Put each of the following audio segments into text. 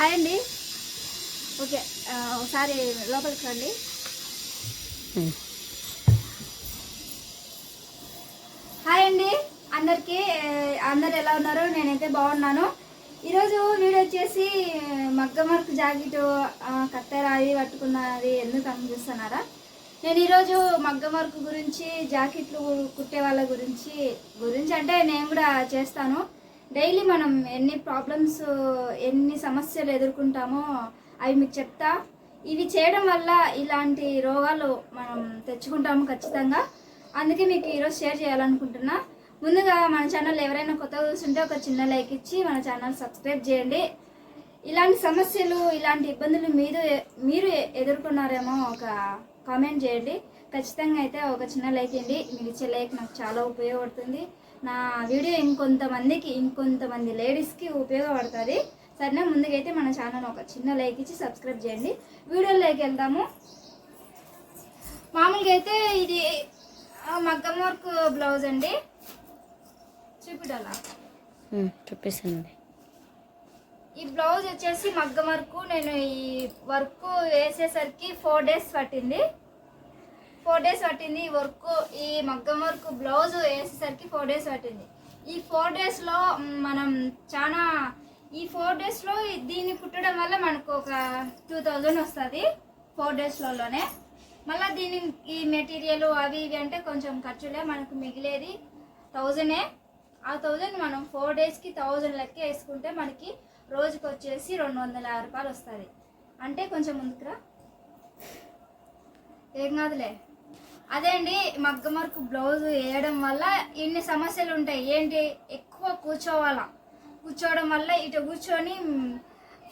Hi అండి. Okay ఒకసారి లోపలికి రండి. హాయ్ అండి. అందరికీ అందరు ఎలా ఉన్నారు నేనైతే బాగున్నాను. ఈరోజు వీడియో వచ్చేసి మగ్గ వర్క్ జాకెట్ ఆ, కత్తెర అది పట్టుకున్నది ఎందుకు అని చూస్తున్నారా? నేను ఈరోజు మగ్గ వర్క్ గురించి జాకెట్లు కుట్టే వాళ్ళ గురించి గురించి అంటే నేను కూడా చేస్తాను. డైలీ మనం ఎన్ని ప్రాబ్లమ్స్ ఎన్ని సమస్యలు ఎదుర్కొంటామో అవి మీకు చెప్తా. ఇవి చేయడం వల్ల ఇలాంటి రోగాలు మనం తెచ్చుకుంటాము ఖచ్చితంగా. అందుకే మీకు ఈరోజు షేర్ చేయాలనుకుంటున్నా. ముందుగా మన ఛానల్ ఎవరైనా కొత్తగా చూస్తుంటే ఒక చిన్న లైక్ ఇచ్చి మన ఛానల్ సబ్స్క్రైబ్ చేయండి. ఇలాంటి సమస్యలు ఇలాంటి ఇబ్బందులు మీరు మీరు ఎదుర్కొన్నారేమో ఒక కామెంట్ చేయండి. ఖచ్చితంగా అయితే ఒక చిన్న లైక్ ఇవ్వండి. మీరు ఇచ్చే లైక్ నాకు చాలా ఉపయోగపడుతుంది. నా వీడియో ఇంకొంతమందికి ఇంకొంతమంది లేడీస్కి ఉపయోగపడుతుంది. సరేనా? ముందుకైతే మన ఛానల్ ఒక చిన్న లైక్ ఇచ్చి సబ్స్క్రైబ్ చేయండి. వీడియోలోకి వెళ్దాము. మామూలుగా అయితే ఇది మగ్గం వర్క్ బ్లౌజ్ అండి. చూపిడాలా చూపిస్తుంది ఈ బ్లౌజ్ వచ్చేసి మగ్గం వర్క్ నేను ఈ వర్క్ వేసేసరికి ఫోర్ డేస్ పట్టింది. ఫోర్ డేస్ పట్టింది. వర్క్ ఈ మగ్గం వర్క్ బ్లౌజ్ వేసేసరికి ఫోర్ డేస్ పట్టింది. ఈ ఫోర్ డేస్లో మనం చాలా ఈ ఫోర్ డేస్లో దీన్ని కుట్టడం వల్ల మనకు ఒక టూ థౌజండ్ వస్తుంది ఫోర్ డేస్లలోనే మళ్ళీ దీని ఈ మెటీరియల్ అవి ఇవి అంటే కొంచెం ఖర్చులే మనకు మిగిలేది థౌజండే. ఆ థౌజండ్ మనం ఫోర్ డేస్కి థౌజండ్ లెక్క వేసుకుంటే మనకి రోజుకి వచ్చేసి రెండు వందల యాభై రూపాయలు వస్తుంది. అంటే కొంచెం ముందుకురా. ఏం కాదులే. అదే అండి మగ్గం వర్క్ బ్లౌజ్ వేయడం వల్ల ఎన్ని సమస్యలు ఉంటాయి? ఏంటి? ఎక్కువ కూర్చోవాలా? కూర్చోవడం వల్ల ఇటు కూర్చొని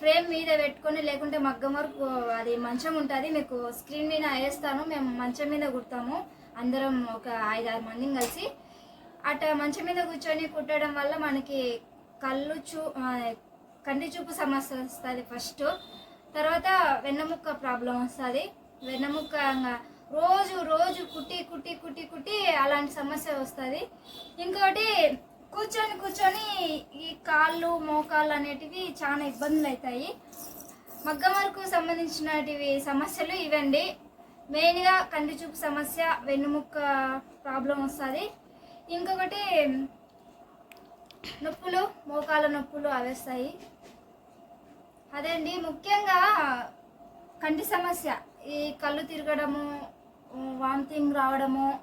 ఫ్రేమ్ మీద పెట్టుకొని లేకుంటే మగ్గం వర్క్ అది మంచం ఉంటుంది. మీకు స్క్రీన్ మీద వేస్తాను మేము మంచం మీద కుడతాము. అందరం ఒక ఐదు ఆరు మందిని కలిసి. అట మంచం మీద కూర్చొని కుట్టడం వల్ల మనకి కళ్ళు చూ కంటి చూపు సమస్య వస్తుంది ఫస్ట్ తర్వాత వెన్నముక్క ప్రాబ్లం వస్తుంది. వెన్నెముక్క రోజు రోజు కుట్టి కుట్టి కుట్టి కుట్టి అలాంటి సమస్య వస్తుంది. ఇంకోటి కూర్చొని కూర్చొని ఈ కాళ్ళు మోకాళ్ళు అనేటివి చాలా ఇబ్బందులు అవుతాయి మగ్గమరకు వరకు సంబంధించినటివి సమస్యలు ఇవండి. మెయిన్గా కంటి చూపు సమస్య వెన్నుముక్క ప్రాబ్లం వస్తుంది. ఇంకొకటి నొప్పులు మోకాల నొప్పులు అవేస్తాయి. అదే అండి ముఖ్యంగా కంటి సమస్య ఈ కళ్ళు తిరగడము వామిటింగ్ రావడము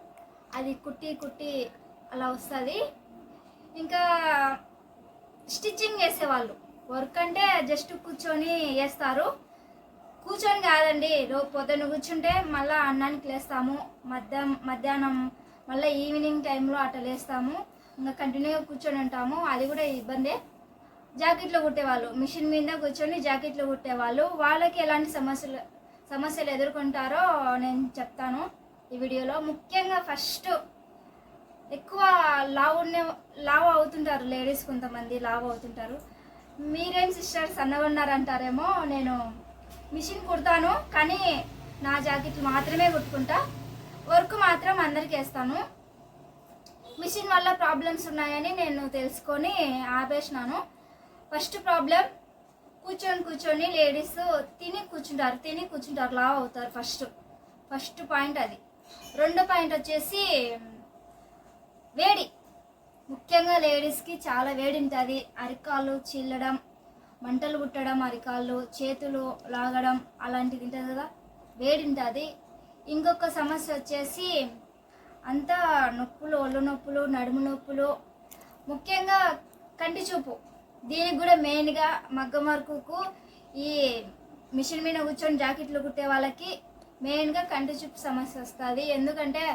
అది కుట్టి కుట్టి అలా వస్తుంది. ఇంకా స్టిచ్చింగ్ వేసేవాళ్ళు వర్క్ అంటే జస్ట్ కూర్చొని వేస్తారు కూర్చొని కాదండి రోజు పొద్దున్న కూర్చుంటే మళ్ళీ అన్నానికి లేస్తాము. మధ్యాహ్నం మధ్యాహ్నం మళ్ళీ ఈవినింగ్ టైంలో అట్లా లేస్తాము. ఇంకా కంటిన్యూగా కూర్చొని ఉంటాము. అది కూడా ఇబ్బందే. జాకెట్లు కుట్టేవాళ్ళు. మిషన్ మీద కూర్చొని జాకెట్లు కుట్టేవాళ్ళు. వాళ్ళకి ఎలాంటి సమస్యలు సమస్యలు ఎదుర్కొంటారో నేను చెప్తాను ఈ వీడియోలో. ముఖ్యంగా ఫస్ట్ ఎక్కువ లావు ఉండే లావు అవుతుంటారు లేడీస్ కొంతమంది లావు అవుతుంటారు. మీరేం సిస్టర్ సన్నగా ఉన్నారంటారేమో నేను మిషన్ కుడతాను కానీ నా జాకెట్ మాత్రమే కుట్టుకుంటా. వర్క్ మాత్రం అందరికి వేస్తాను. మిషన్ వల్ల ప్రాబ్లమ్స్ ఉన్నాయని నేను తెలుసుకొని ఆపేసినాను. ఫస్ట్ ప్రాబ్లం కూర్చొని కూర్చొని లేడీస్ తిని కూర్చుంటారు తిని కూర్చుంటారు లావ్ అవుతారు ఫస్ట్ ఫస్ట్ పాయింట్ అది. రెండో పాయింట్ వచ్చేసి వేడి. ముఖ్యంగా లేడీస్కి చాలా వేడి ఉంటుంది. అరికాళ్ళు చిల్లడం మంటలు కుట్టడం అరికాళ్ళు చేతులు లాగడం అలాంటిది ఉంటుంది కదా. వేడి ఉంటుంది. ఇంకొక సమస్య వచ్చేసి అంతా నొప్పులు ఒళ్ళు నొప్పులు నడుము నొప్పులు. ముఖ్యంగా కంటి చూపు. దీనికి కూడా మెయిన్గా మగ్గం వర్కుకు ఈ మిషన్ మీద కూర్చొని జాకెట్లు కుట్టే వాళ్ళకి మెయిన్గా కంటి చూపు సమస్య వస్తుంది. ఎందుకంటే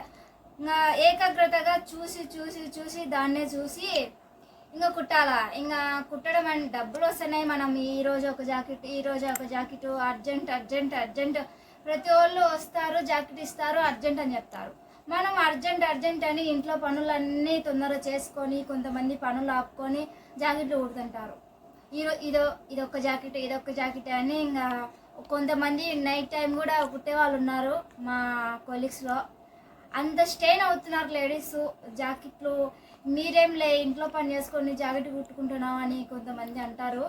ఇంకా ఏకాగ్రతగా చూసి చూసి చూసి దాన్నే చూసి ఇంకా కుట్టాలా? ఇంకా కుట్టడం అంటే డబ్బులు వస్తున్నాయి మనం ఈ రోజు ఒక జాకెట్ ఈ రోజు ఒక జాకెట్ అర్జెంట్ అర్జెంట్ అర్జెంట్. ప్రతి వాళ్ళు వస్తారు జాకెట్ ఇస్తారు అర్జెంట్ అని చెప్తారు. మనం అర్జెంట్ అర్జెంట్ అని ఇంట్లో పనులన్నీ తొందరగా చేసుకొని కొంతమంది పనులు ఆపుకొని జాకెట్లు కుడుతుంటారు. ఈరో ఇదో ఇదొక జాకెట్ ఇదొక జాకెట్ అని ఇంకా కొంతమంది నైట్ టైం కూడా కుట్టే వాళ్ళు ఉన్నారు మా కొలీగ్స్లో అంత స్టెయిన్ అవుతున్నారు లేడీస్ జాకెట్లు. మీరేం లే ఇంట్లో పని చేసుకొని జాకెట్ కుట్టుకుంటున్నాం అని కొంతమంది అంటారు.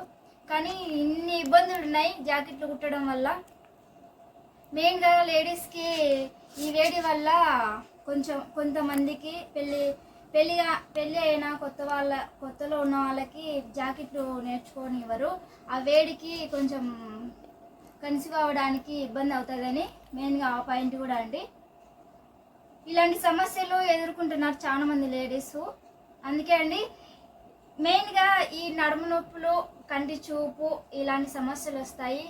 కానీ ఇన్ని ఇబ్బందులు ఉన్నాయి జాకెట్లు కుట్టడం వల్ల. మెయిన్గా లేడీస్కి ఈ వేడి వల్ల కొంచెం కొంతమందికి పెళ్ళి పెళ్ళి పెళ్ళి అయిన కొత్త వాళ్ళ కొత్తలో ఉన్న వాళ్ళకి జాకెట్లు నేర్చుకోనివ్వరు. ఆ వేడికి కొంచెం కన్సీవ్ అవ్వడానికి ఇబ్బంది అవుతుందని మెయిన్గా ఆ పాయింట్ కూడా అండి. ఇలాంటి సమస్యలు ఎదుర్కొంటున్నారు చాలామంది లేడీస్ అందుకే అండి మెయిన్గా ఈ నడుము నొప్పులు కంటి చూపు ఇలాంటి సమస్యలు వస్తాయి.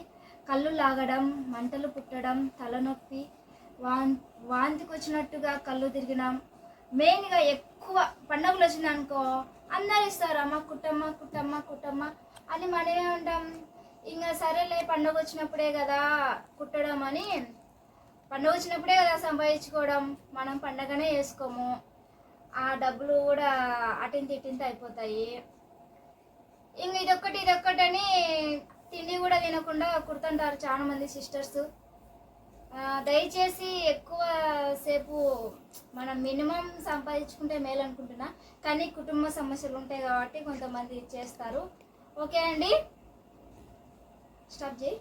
కళ్ళు లాగడం మంటలు పుట్టడం తలనొప్పి వాన్ వాంతికి వచ్చినట్టుగా కళ్ళు తిరిగినాం. మెయిన్గా ఎక్కువ పండుగలు వచ్చిందనుకో అందరు ఇస్తారు అమ్మ కుట్టమ్మ కుట్టమ్మ కుట్టమ్మ అని మనమే ఉంటాం. ఇంకా సరేలే పండుగ వచ్చినప్పుడే కదా కుట్టడం అని పండుగ వచ్చినప్పుడే కదా సంపాదించుకోవడం. మనం పండగనే వేసుకోము ఆ డబ్బులు కూడా అటింత ఇటింత అయిపోతాయి. ఇంక ఇదొక్కటి ఇదొక్కటి అని తిండి కూడా తినకుండా కుడుతుంటారు చాలా మంది సిస్టర్స్ దయచేసి ఎక్కువ సేపు మనం మినిమం సంపాదించుకుంటే మేలు అనుకుంటున్నా కానీ కుటుంబ సమస్యలు ఉంటాయి కాబట్టి కొంతమంది చేస్తారు. ఓకే అండి? స్టాప్ చేయి.